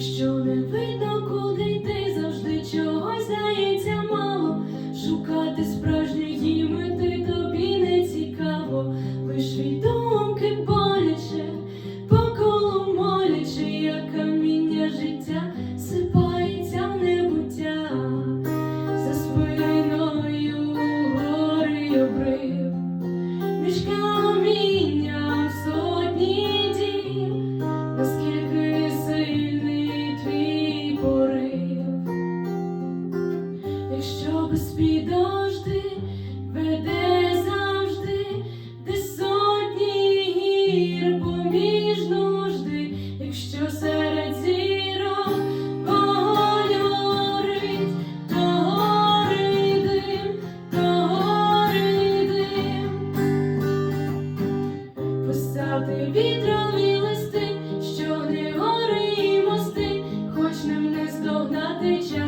що не видно, куди йти. Без підожди веде завжди, де сотні гір поміж нужди, якщо серед зірок горить, то гори дим, то гори вітрові листи, що не гори хоч ним не здогнати час